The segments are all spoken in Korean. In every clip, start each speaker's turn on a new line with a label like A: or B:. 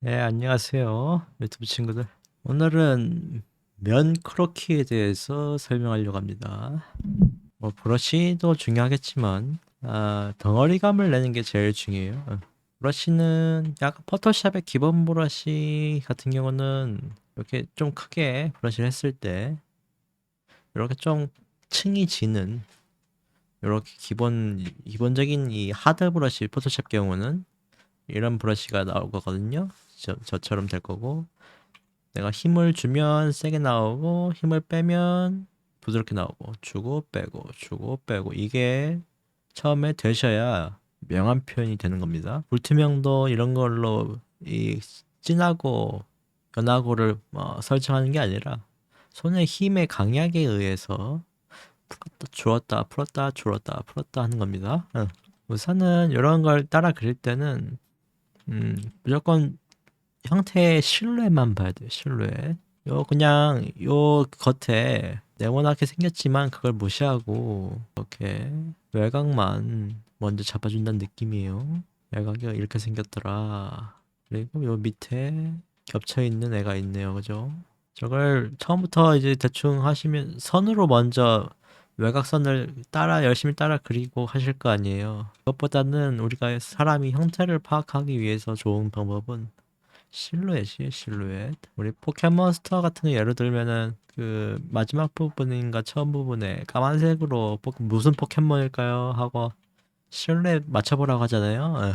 A: 네, 안녕하세요. 유튜브 친구들. 오늘은 면 크로키에 대해서 설명하려고 합니다. 뭐 브러쉬도 중요하겠지만 아, 덩어리감을 내는 게 제일 중요해요. 어. 브러쉬는 약간 포토샵의 기본 브러쉬 같은 경우는 이렇게 좀 크게 브러쉬를 했을 때 이렇게 좀 층이 지는 이렇게 기본 기본적인 이 하드 브러쉬 포토샵 경우는 이런 브러쉬가 나올 거거든요. 저, 저처럼 될 거고 내가 힘을 주면 세게 나오고 힘을 빼면 부드럽게 나오고 주고 빼고 주고 빼고 이게 처음에 되셔야 명암 표현이 되는 겁니다. 불투명도 이런 걸로 이 진하고 연하고를 어, 설정하는 게 아니라 손의 힘의 강약에 의해서 풀었다 줄었다 풀었다 줄었다 풀었다 하는 겁니다. 어. 우선은 이런 걸 따라 그릴 때는 음, 무조건 형태의 실루엣만 봐야 돼요. 실루엣. 요 그냥 요 겉에 네모나게 생겼지만 그걸 무시하고 이렇게 외곽만 먼저 잡아준다는 느낌이에요. 외곽이 이렇게 생겼더라. 그리고 요 밑에 겹쳐 있는 애가 있네요. 그죠? 저걸 처음부터 이제 대충 하시면 선으로 먼저 외곽선을 따라 열심히 따라 그리고 하실 거 아니에요. 그것보다는 우리가 사람이 형태를 파악하기 위해서 좋은 방법은 실루엣이에요, 실루엣. 우리 포켓몬스터 같은 거 예를 들면은 그 마지막 부분인가 처음 부분에 까만색으로 포- 무슨 포켓몬일까요? 하고 실루엣 맞춰보라고 하잖아요. 예.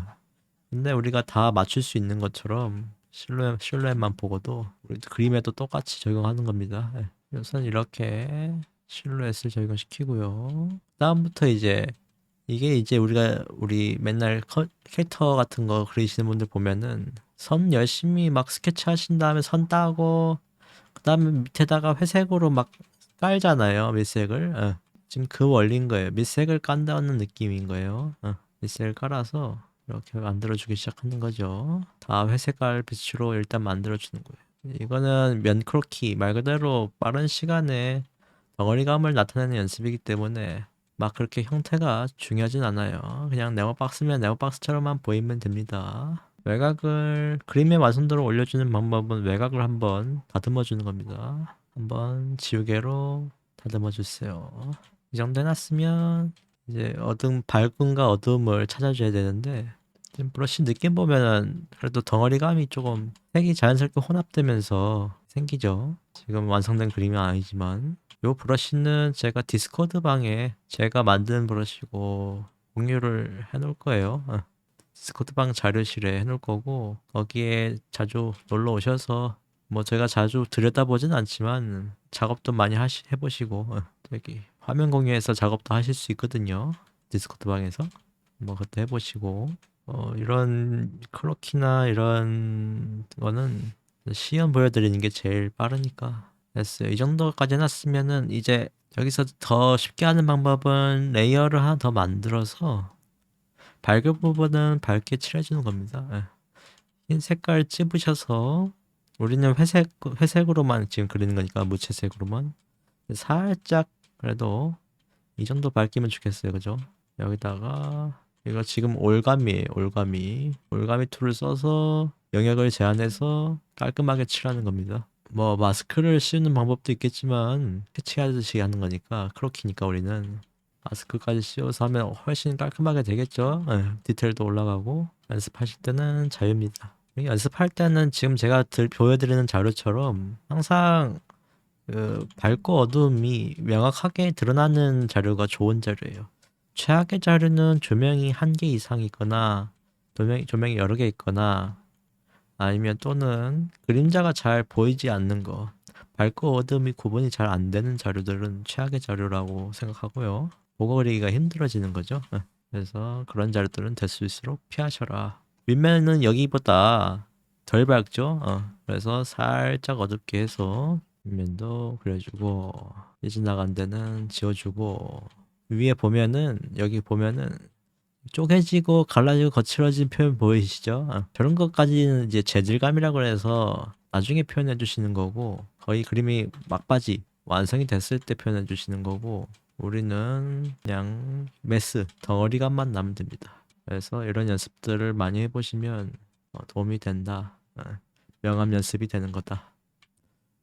A: 근데 우리가 다 맞출 수 있는 것처럼 실루엣, 실루엣만 보고도 우리 그림에도 똑같이 적용하는 겁니다. 예. 우선 이렇게 실루엣을 적용시키고요. 다음부터 이제 이게 이제 우리가 우리 맨날 커- 캐릭터 같은 거 그리시는 분들 보면은 선 열심히 막 스케치 하신 다음에 선 따고 그다음에 밑에다가 회색으로 막 깔잖아요 밑색을 어. 지금 그 원리인 거예요 밑색을 깐다는 느낌인 거예요 어. 밑색을 깔아서 이렇게 만들어주기 시작하는 거죠 다 회색깔 빛으로 일단 만들어주는 거예요 이거는 면 크로키 말 그대로 빠른 시간에 덩어리감을 나타내는 연습이기 때문에 막 그렇게 형태가 중요하진 않아요. 그냥 네모박스면 네모박스처럼만 보이면 됩니다. 외곽을 그림의 완성도를 올려주는 방법은 외곽을 한번 다듬어 주는 겁니다. 한번 지우개로 다듬어 주세요. 이 정도 해놨으면 이제 어둠 밝음과 어둠을 찾아줘야 되는데 지금 브러쉬 느낌 보면은 그래도 덩어리감이 조금 색이 자연스럽게 혼합되면서 생기죠. 지금 완성된 그림은 아니지만 요 브러쉬는 제가 디스코드 방에 제가 만든 브러쉬고 공유를 해놓을 거예요. 어. 디스코드 방 자료실에 해놓을 거고 거기에 자주 놀러 오셔서 뭐 제가 자주 들여다보진 않지만 작업도 많이 하시 해보시고 어, 여기 화면 공유해서 작업도 하실 수 있거든요. 디스코드 방에서 뭐 그것도 해보시고 어, 이런 클로키나 이런 거는 시연 보여드리는 게 제일 빠르니까 됐어요. 이 정도까지 해놨으면은 이제 여기서 더 쉽게 하는 방법은 레이어를 하나 더 만들어서 밝은 부분은 밝게 칠해주는 겁니다. 예. 흰 색깔 찝으셔서 우리는 회색 회색으로만 지금 그리는 거니까 무채색으로만 살짝 그래도 이 정도 밝기면 좋겠어요, 그죠? 여기다가 이거 지금 올가미에요, 올가미. 올가미 툴을 써서 영역을 제한해서 깔끔하게 칠하는 겁니다. 뭐 마스크를 씌우는 방법도 있겠지만 캐치하듯이 하는 거니까 크로키니까 우리는 마스크까지 씌워서 하면 훨씬 깔끔하게 되겠죠. 예, 디테일도 올라가고 연습하실 때는 자유입니다. 이 연습할 때는 지금 제가 들, 보여드리는 자료처럼 항상 그 밝고 어두움이 명확하게 드러나는 자료가 좋은 자료예요. 최악의 자료는 조명이 한 개 이상 있거나 조명이, 조명이 여러 개 있거나 아니면 또는 그림자가 잘 보이지 않는 거 밝고 어둠이 구분이 잘 안 되는 자료들은 최악의 자료라고 생각하고요. 보고 그리기가 힘들어지는 거죠. 예. 그래서 그런 자료들은 될수 있을수록 피하셔라. 윗면은 여기보다 덜 밝죠. 어. 그래서 살짝 어둡게 해서 윗면도 그려주고 이지 나간 데는 지워주고 위에 보면은 여기 보면은 쪼개지고 갈라지고 거칠어진 표현 보이시죠? 아, 저런 것까지는 이제 재질감이라고 해서 나중에 표현해 주시는 거고 거의 그림이 막바지 완성이 됐을 때 표현해 주시는 거고 우리는 그냥 메스 덩어리감만 나면 됩니다. 그래서 이런 연습들을 많이 해보시면 어, 도움이 된다. 어, 명암 연습이 되는 거다.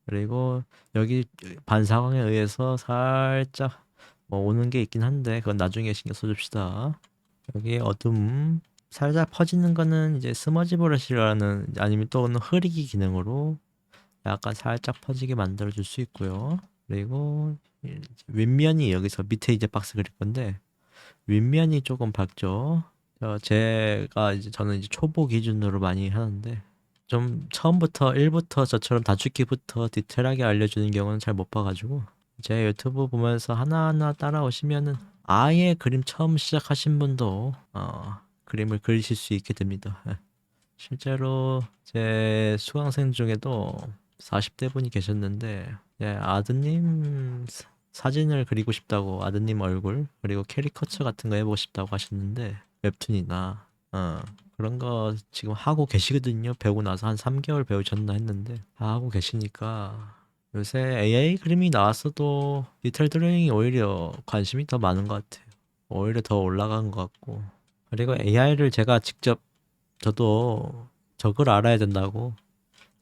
A: 그리고 여기 반사광에 의해서 살짝 뭐 오는 게 있긴 한데 그건 나중에 신경 써줍시다. 여기 어둠 살짝 퍼지는 거는 이제 스머지 브러쉬라는 아니면 또는 흐리기 기능으로 약간 살짝 퍼지게 만들어 줄 수 있고요. 그리고 이- 윗면이 여기서 밑에 이제 박스 그릴 건데 윗면이 조금 밝죠. 어, 제가 이제 저는 이제 초보 기준으로 많이 하는데 좀 처음부터 1부터 저처럼 다죽기부터 디테일하게 알려주는 경우는 잘 못 봐가지고 제 유튜브 보면서 하나하나 따라오시면은 아예 그림 처음 시작하신 분도 어, 그림을 그리실 수 있게 됩니다. 예. 실제로 제 수강생 중에도 40대 분이 계셨는데 예, 아드님 사- 사진을 그리고 싶다고 아드님 얼굴 그리고 캐리커처 같은 거 해보고 싶다고 하셨는데 웹툰이나 어, 그런 거 지금 하고 계시거든요. 배우고 나서 한 3개월 배우셨나 했는데 다 하고 계시니까 요새 AI 그림이 나왔어도 디테일 드로잉이 오히려 관심이 더 많은 것 같아요. 오히려 더 올라간 것 같고 그리고 AI를 제가 직접 저도 저걸 알아야 된다고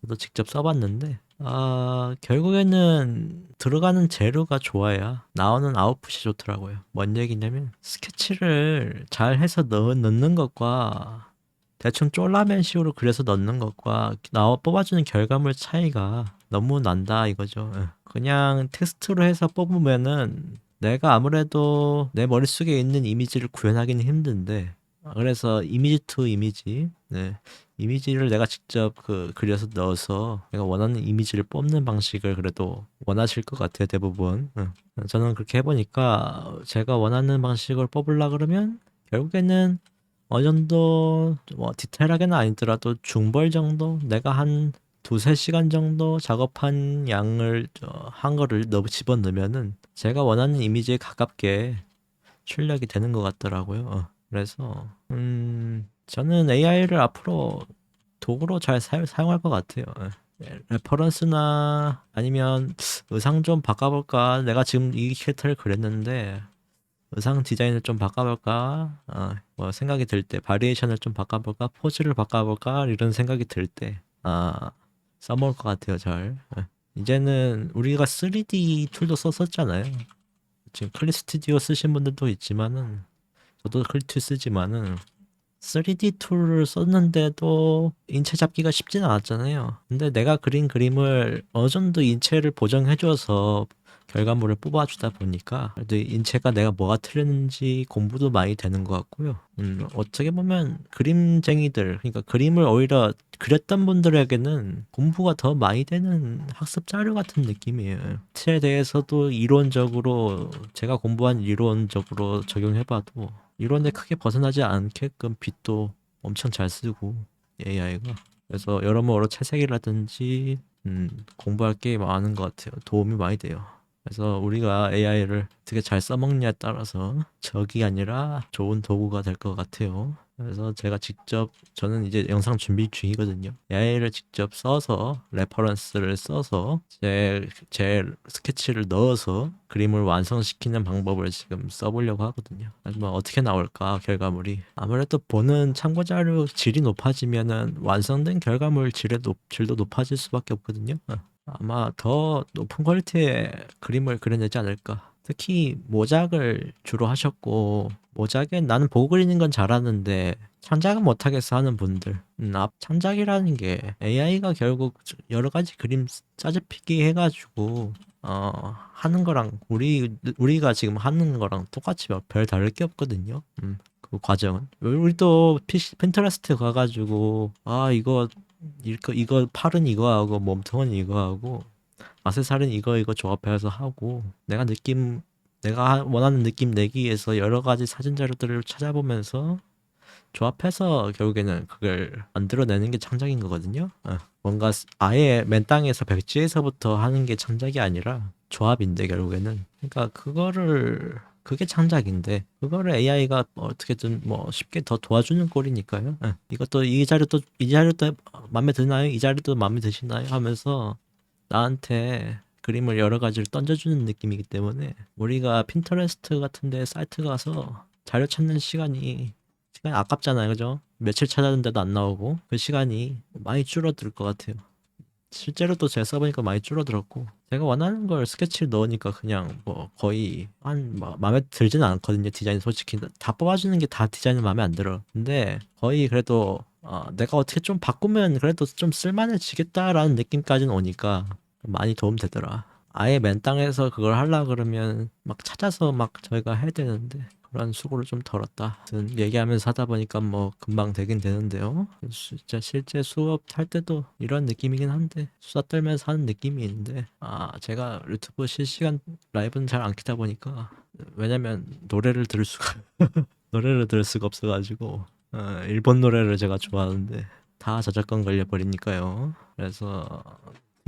A: 저도 직접 써봤는데 아 결국에는 들어가는 재료가 좋아야 나오는 아웃풋이 좋더라고요. 뭔 얘기냐면 스케치를 잘 해서 넣, 넣는 것과 대충 쫄라맨 식으로 그려서 넣는 것과 나와 뽑아주는 결과물 차이가 너무 난다 이거죠. 예. 그냥 텍스트로 해서 뽑으면은 내가 아무래도 내 머릿속에 있는 이미지를 구현하기는 힘든데 그래서 이미지 투 이미지 네. 이미지를 내가 직접 그 그려서 넣어서 내가 원하는 이미지를 뽑는 방식을 그래도 원하실 것 같아요 대부분 응. 저는 그렇게 해보니까 제가 원하는 방식을 뽑으려 그러면 결국에는 어느 정도 뭐 디테일하게는 아니더라도 중벌 정도 내가 한 두세 시간 정도 작업한 양을 저, 한 거를 넣 집어 넣으면은 제가 원하는 이미지에 가깝게 출력이 되는 것 같더라고요. 어, 그래서 음 저는 AI를 앞으로 도구로 잘 사, 사용할 것 같아요. 예. 레퍼런스나 아니면 의상 좀 바꿔볼까? 내가 지금 이 캐릭터를 그렸는데 의상 디자인을 좀 바꿔볼까? 어, 뭐 생각이 들 때 바리에이션을 좀 바꿔볼까? 포즈를 바꿔볼까? 이런 생각이 들 때 아, 써먹을 것 같아요. 잘. 예. 이제는 우리가 3D 툴도 썼었잖아요. 지금 클립 스튜디오 쓰신 분들도 있지만은 저도 클립 쓰지만은 3D 툴을 썼는데도 인체 잡기가 쉽진 않았잖아요. 근데 내가 그린 그림을 어느 정도 인체를 보정해줘서 결과물을 뽑아주다 보니까 그래도 인체가 내가 뭐가 틀렸는지 공부도 많이 되는 것 같고요. 음, 어떻게 보면 그림쟁이들, 그러니까 그림을 오히려 그렸던 분들에게는 공부가 더 많이 되는 학습 자료 같은 느낌이에요. 틀에 대해서도 이론적으로 제가 공부한 이론적으로 적용해봐도 이론에 크게 벗어나지 않게끔 빛도 엄청 잘 쓰고 AI가 그래서 여러모로 채색이라든지 음, 공부할 게 많은 것 같아요. 도움이 많이 돼요. 그래서 우리가 AI를 어떻게 잘 써먹냐에 따라서 적이 아니라 좋은 도구가 될 것 같아요. 그래서 제가 직접 저는 이제 영상 준비 중이거든요. AI를 직접 써서 레퍼런스를 써서 제, 제 스케치를 넣어서 그림을 완성시키는 방법을 지금 써보려고 하거든요. 하지만 어떻게 나올까 결과물이 아무래도 보는 참고 자료 질이 높아지면은 완성된 결과물 질의 높, 질도 높아질 수밖에 없거든요. 어. 아마 더 높은 퀄리티의 그림을 그려내지 않을까. 특히 모작을 주로 하셨고 모작엔 나는 보고 그리는 건 잘하는데 창작은 못하겠어 하는 분들. 음, 앞 창작이라는 게 AI가 결국 여러 가지 그림 짜집히기 해가지고 어 하는 거랑 우리 우리가 지금 하는 거랑 똑같이 별 다를 게 없거든요. 음, 그 과정은. 우리도 핀터레스트 가가지고 아 이거 이거 이거 팔은 이거 하고 몸통은 이거 하고 아세살은 이거 이거 조합해서 하고 내가 느낌 내가 원하는 느낌 내기 위해서 여러 가지 사진 자료들을 찾아보면서 조합해서 결국에는 그걸 만들어내는 게 창작인 거거든요. 어, 뭔가 아예 맨 땅에서 백지에서부터 하는 게 창작이 아니라 조합인데 결국에는 그러니까 그거를 그게 창작인데 그거를 AI가 어떻게든 뭐 쉽게 더 도와주는 꼴이니까요. 예. 이것도 이 자료도 이 자료도 마음에 드나요? 이 자료도 마음에 드시나요? 하면서 나한테 그림을 여러 가지를 던져주는 느낌이기 때문에 우리가 핀터레스트 같은데 사이트 가서 자료 찾는 시간이 시간이 아깝잖아요, 그죠? 며칠 찾았는데도 안 나오고 그 시간이 많이 줄어들 것 같아요. 실제로 또 제가 써보니까 많이 줄어들었고 제가 원하는 걸 스케치를 넣으니까 그냥 뭐 거의 한 마- 마음에 들지는 않거든요 디자인 솔직히 다 뽑아주는 게 다 디자인은 마음에 안 들어 근데 거의 그래도 어, 내가 어떻게 좀 바꾸면 그래도 좀 쓸만해지겠다라는 느낌까지는 오니까 많이 도움 되더라 아예 맨 땅에서 그걸 하려 그러면 막 찾아서 막 저희가 해야 되는데 그런 수고를 좀 덜었다. 얘기하면서 하다 보니까 뭐 금방 되긴 되는데요. 진짜 실제 수업 할 때도 이런 느낌이긴 한데 수다 떨면서 하는 느낌이 있는데 아 제가 유튜브 실시간 라이브는 잘 안 키다 보니까 왜냐면 노래를 들을 수가 노래를 들을 수가 없어가지고 어, 일본 노래를 제가 좋아하는데 다 저작권 걸려 버리니까요. 그래서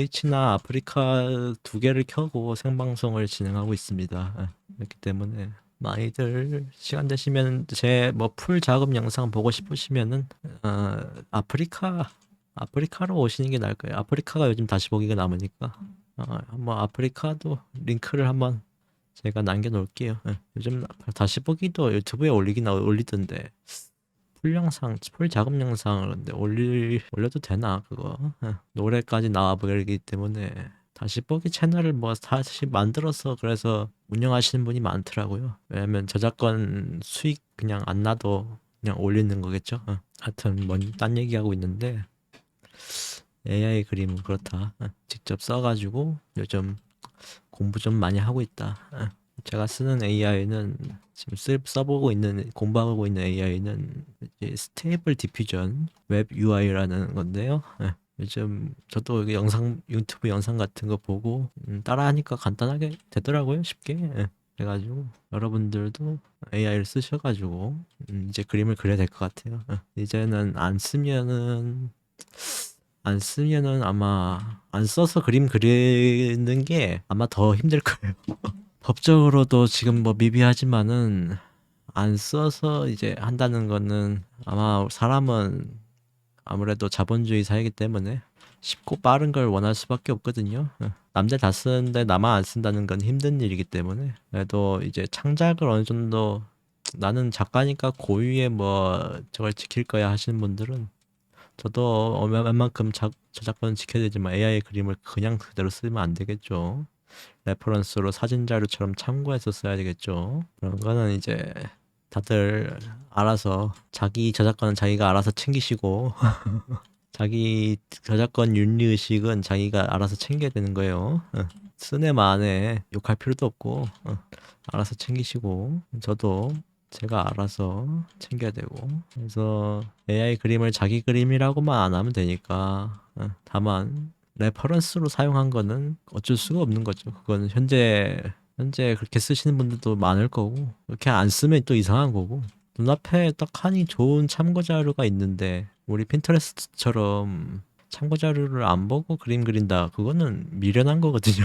A: 트위치나 아프리카 두 개를 켜고 생방송을 진행하고 있습니다. 예, 그렇기 때문에 많이들 시간 되시면 제 뭐 풀 작업 영상 보고 싶으시면은 어, 아프리카 아프리카로 오시는 게 나을 거예요. 아프리카가 요즘 다시 보기가 남으니까 어, 한번 아프리카도 링크를 한번 제가 남겨놓을게요. 예, 요즘 다시 보기도 유튜브에 올리긴 나- 올리던데 풀 영상, 풀 작업 영상을 올리 올려도 되나 그거 예, 노래까지 나와 버리기 때문에 다시 보기 채널을 뭐 다시 만들어서 그래서 운영하시는 분이 많더라고요. 왜냐면 저작권 수익 그냥 안 나도 그냥 올리는 거겠죠. 어. 하여튼 뭔딴 얘기하고 있는데 AI 그림은 그렇다. 어. 직접 써가지고 요즘 공부 좀 많이 하고 있다. 어. 제가 쓰는 AI는 지금 쓰, 써보고 있는 공부하고 있는 AI는 스테이블 디퓨전 웹 UI라는 건데요. 예. 요즘 저도 영상 유튜브 영상 같은 거 보고 음, 따라하니까 간단하게 되더라고요 쉽게 예. 그래가지고 여러분들도 AI를 쓰셔가지고 음, 이제 그림을 그려야 될 것 같아요 예. 이제는 안 쓰면은 안 쓰면은 아마 안 써서 그림 그리는 게 아마 더 힘들 거예요 법적으로도 지금 뭐 미비하지만은 안 써서 이제 한다는 거는 아마 사람은 아무래도 자본주의 사회이기 때문에 쉽고 빠른 걸 원할 수밖에 없거든요. 어, 남들 다 쓰는데 나만 안 쓴다는 건 힘든 일이기 때문에 그래도 이제 창작을 어느 정도 나는 작가니까 고유의 뭐 저걸 지킬 거야 하시는 분들은 저도 어, 웬만큼 자, 저작권은 지켜야 되지만 AI 그림을 그냥 그대로 쓰면 안 되겠죠. 레퍼런스로 사진 자료처럼 참고해서 써야 되겠죠. 그런 거는 이제 다들 알아서 자기 저작권은 자기가 알아서 챙기시고 자기 저작권 윤리 의식은 자기가 알아서 챙겨야 되는 거예요. 어. 쓴애 만에 욕할 필요도 없고 어. 알아서 챙기시고 저도 제가 알아서 챙겨야 되고 그래서 AI 그림을 자기 그림이라고만 안 하면 되니까 어. 다만 레퍼런스로 사용한 거는 어쩔 수가 없는 거죠. 그거는 현재 현재 그렇게 쓰시는 분들도 많을 거고 그렇게 안 쓰면 또 이상한 거고. 눈앞에 딱 하니 좋은 참고 자료가 있는데 우리 핀터레스트처럼 참고 자료를 안 보고 그림 그린다. 그거는 미련한 거거든요.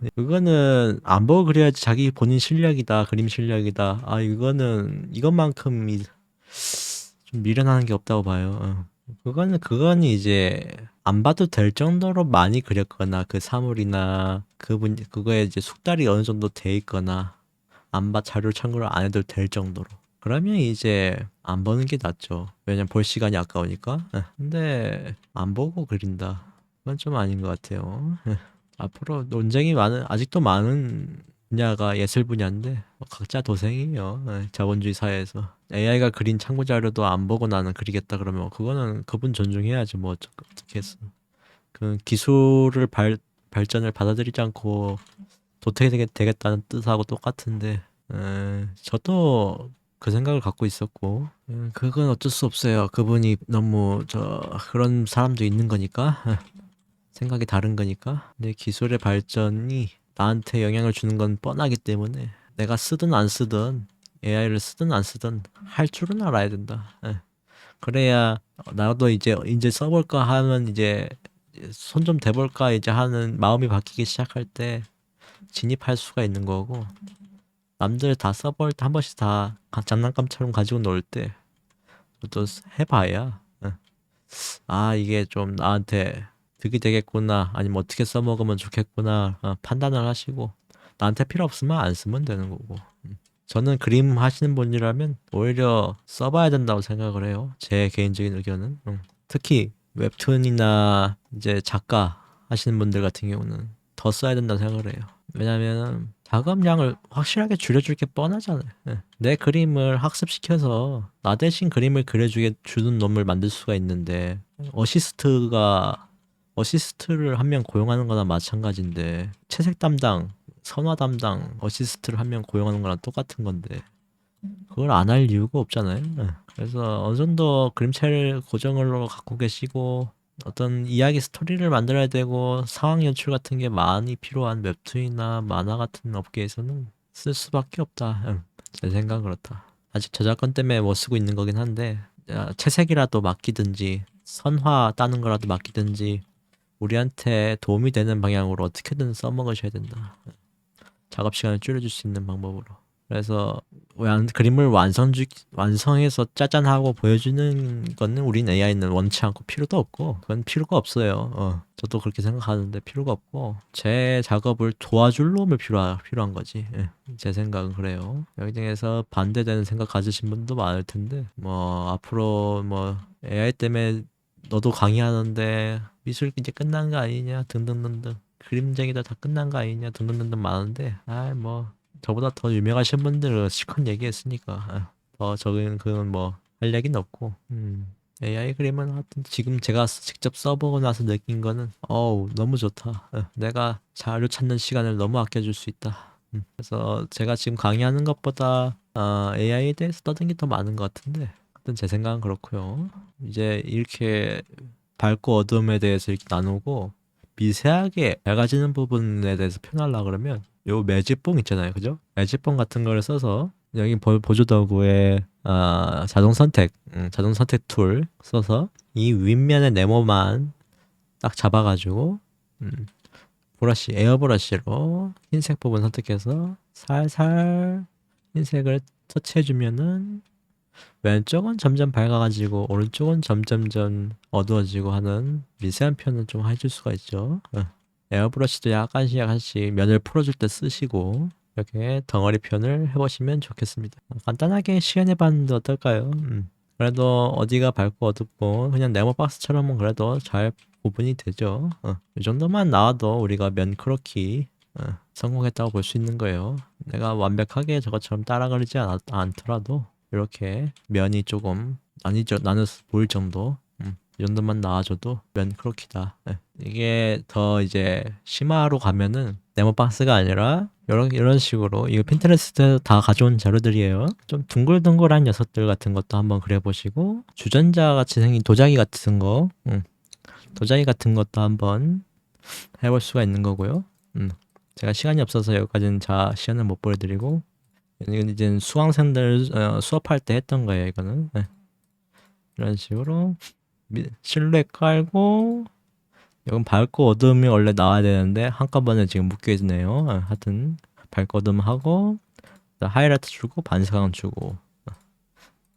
A: 그거는 안 보고 그려야지 자기 본인 실력이다 그림 실력이다. 아 이거는 이것만큼 이- 좀 미련한 게 없다고 봐요. 어. 그거는 그거는 이제 안 봐도 될 정도로 많이 그렸거나 그 사물이나 그분 그거에 이제 숙달이 어느 정도 돼 있거나 안 봐 자료 참고를 안 해도 될 정도로. 그러면 이제 안 보는 게 낫죠. 왜냐면 볼 시간이 아까우니까. 예. 근데 안 보고 그린다. 그건 좀 아닌 것 같아요. 예. 앞으로 논쟁이 많은 아직도 많은 분야가 예술 분야인데 뭐 각자 도생이에요. 예, 자본주의 사회에서. AI가 그린 참고 자료도 안 보고 나는 그리겠다 그러면 그거는 그분 존중해야지 뭐 어떻게 했어 그 기술을 발, 발전을 받아들이지 않고 도태되게 되겠다는 뜻하고 똑같은데 에, 저도 그 생각을 갖고 있었고 음, 그건 어쩔 수 없어요. 그분이 너무 저 그런 사람도 있는 거니까 에, 생각이 다른 거니까. 근데 기술의 발전이 나한테 영향을 주는 건 뻔하기 때문에 내가 쓰든 안 쓰든 AI를 쓰든 안 쓰든 할 줄은 알아야 된다 에. 그래야 나도 이제 이제 써볼까 하면 이제 손 좀 대볼까 이제 하는 마음이 바뀌기 시작할 때 진입할 수가 있는 거고 남들 다 써볼 때 한 번씩 다 가- 장난감처럼 가지고 놀 때 또 해봐야 예. 아 이게 좀 나한테 득이 되겠구나 아니면 어떻게 써먹으면 좋겠구나 어, 판단을 하시고 나한테 필요 없으면 안 쓰면 되는 거고 음. 저는 그림 하시는 분이라면 오히려 써봐야 된다고 생각을 해요. 제 개인적인 의견은. 음. 특히 웹툰이나 이제 작가 하시는 분들 같은 경우는 더 써야 된다고 생각을 해요. 왜냐면 작업량을 확실하게 줄여줄 게 뻔하잖아요. 예. 내 그림을 학습시켜서 나 대신 그림을 그려주게 주는 놈을 만들 수가 있는데 어시스트가 어시스트를 한 명 고용하는 거나 마찬가지인데 채색 담당, 선화 담당, 어시스트를 한 명 고용하는 거랑 똑같은 건데 그걸 안 할 이유가 없잖아요. 예. 그래서 어느 정도 그림체를 고정으로 갖고 계시고 어떤 이야기 스토리를 만들어야 되고 상황 연출 같은 게 많이 필요한 웹툰이나 만화 같은 업계에서는 쓸 수밖에 없다. 응, 제 생각은 그렇다. 아직 저작권 때문에 못 쓰고 있는 거긴 한데 야, 채색이라도 맡기든지 선화 따는 거라도 맡기든지 우리한테 도움이 되는 방향으로 어떻게든 써먹으셔야 된다. 응. 작업 시간을 줄여줄 수 있는 방법으로. 그래서 완- 그림을 완성 주, 완성해서 짜잔하고 보여주는 거는 우린 AI는 원치 않고 필요도 없고 그건 필요가 없어요. 어, 저도 그렇게 생각하는데 필요가 없고 제 작업을 도와줄 놈을 필요하, 필요한 거지. 예, 제 생각은 그래요. 여기 중에서 반대되는 생각 가지신 분도 많을 텐데 뭐 앞으로 뭐 AI 때문에 너도 강의하는데 미술 이제 끝난 거 아니냐? 등등등등. 그림쟁이도 다 끝난 거 아니냐? 등등등등 많은데. 아 뭐 저보다 더 유명하신 분들은 실컷 얘기했으니까 아, 더 적은 그건 뭐 할 얘기는 없고. 음. AI 그림은 하여튼 지금 제가 스- 직접 써보고 나서 느낀 거는 어우 너무 좋다. 어, 내가 자료 찾는 시간을 너무 아껴줄 수 있다. 음. 그래서 제가 지금 강의하는 것보다 어, AI에 대해서 떠든 게 더 많은 것 같은데 하여튼 제 생각은 그렇고요 이제 이렇게 밝고 어두움에 대해서 이렇게 나누고 미세하게 밝아지는 부분에 대해서 표현하려 그러면 요 매직봉 있잖아요, 그죠? 매직봉 같은 거를 써서 여기 보, 보조 도구에 아, 자동 선택, 음, 자동 선택 툴 써서 이 윗면의 네모만 딱 잡아가지고 음, 브러쉬, 에어 브러쉬로 흰색 부분 선택해서 살살 흰색을 터치해주면은 왼쪽은 점점 밝아가지고 오른쪽은 점점점 어두워지고 하는 미세한 표현을 좀 해줄 수가 있죠. 어. 에어브러쉬도 약간씩 약간씩 면을 풀어줄 때 쓰시고 이렇게 덩어리 표현을 해보시면 좋겠습니다. 간단하게 시연해봤는데 어떨까요? 음. 그래도 어디가 밝고 어둡고 그냥 네모 박스처럼은 그래도 잘 구분이 되죠. 어. 이 정도만 나와도 우리가 면 크로키 어, 성공했다고 볼 수 있는 거예요. 내가 완벽하게 저것처럼 따라 그리지 않, 않더라도 이렇게 면이 조금 아니죠 나눠 보일 정도 음, 이 정도만 나와줘도 면 크로키다. 예. 이게 더 이제 심화로 가면은 네모 박스가 아니라 이런 이런 식으로 이거 핀터레스트 다 가져온 자료들이에요. 좀 둥글둥글한 녀석들 같은 것도 한번 그려보시고 주전자 같이 생긴 도자기 같은 거, 음, 도자기 같은 것도 한번 해볼 수가 있는 거고요. 음, 제가 시간이 없어서 여기까지는 자 시연을 못 보여드리고 이건 이제 수강생들 어, 수업할 때 했던 거예요. 이거는 네. 이런 식으로 미- 실루엣 깔고 이건 밝고 어둠이 원래 나와야 되는데 한꺼번에 지금 묶여 있네요. 어, 하여튼 밝고 어둠 하고 하이라이트 주고 반사광 주고 어,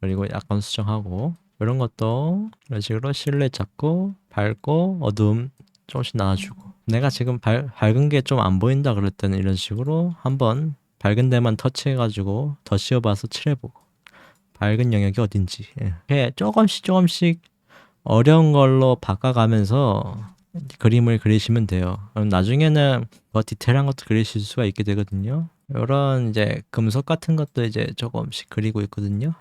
A: 그리고 약간 수정하고 이런 것도 이런 식으로 실루엣 잡고 밝고 어둠 조금씩 나눠주고 내가 지금 밝, 밝은 게 좀 안 보인다 때는 이런 식으로 한번 밝은 데만 터치해가지고 더 씌워봐서 칠해보고 밝은 영역이 어딘지 예. 조금씩 조금씩 어려운 걸로 바꿔가면서 그림을 그리시면 돼요. 나중에는 더 디테일한 것도 그리실 수가 있게 되거든요. 이런 이제 금속 같은 것도 이제 조금씩 그리고 있거든요.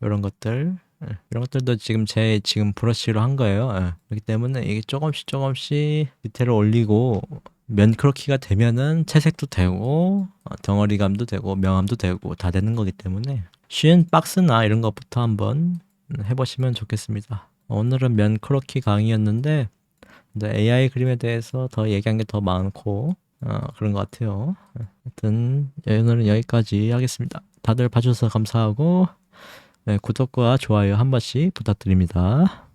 A: 이런 것들 예, 이런 것들도 지금 제 지금 브러쉬로 한 거예요. 예. 그렇기 때문에 이게 조금씩 조금씩 디테일을 올리고 면 크로키가 되면은 채색도 되고 어, 덩어리감도 되고 명암도 되고 다 되는 거기 때문에 쉬운 박스나 이런 것부터 한번 음, 해보시면 좋겠습니다. 오늘은 면 크로키 강의였는데 AI 그림에 대해서 더 얘기한 게 더 많고 어, 그런 것 같아요. 예, 하여튼 오늘은 여기까지 하겠습니다. 다들 봐주셔서 감사하고 네, 구독과 좋아요 한 번씩 부탁드립니다.